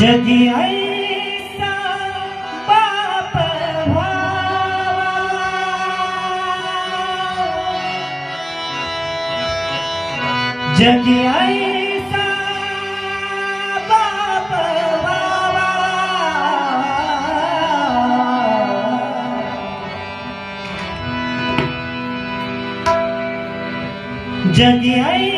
যদি যদি যদি আই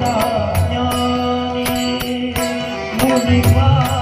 ta nhani munika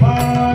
Bye.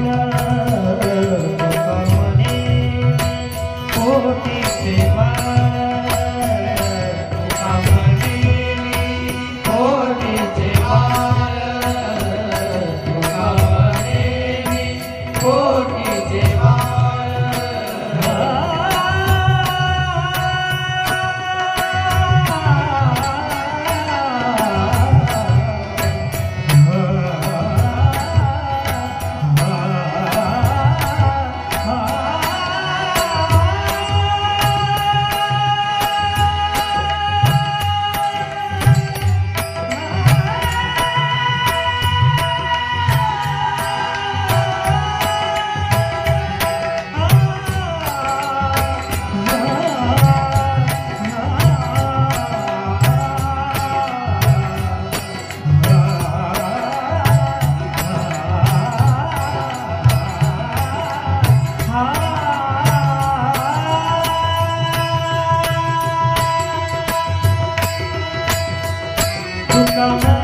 Nunca mais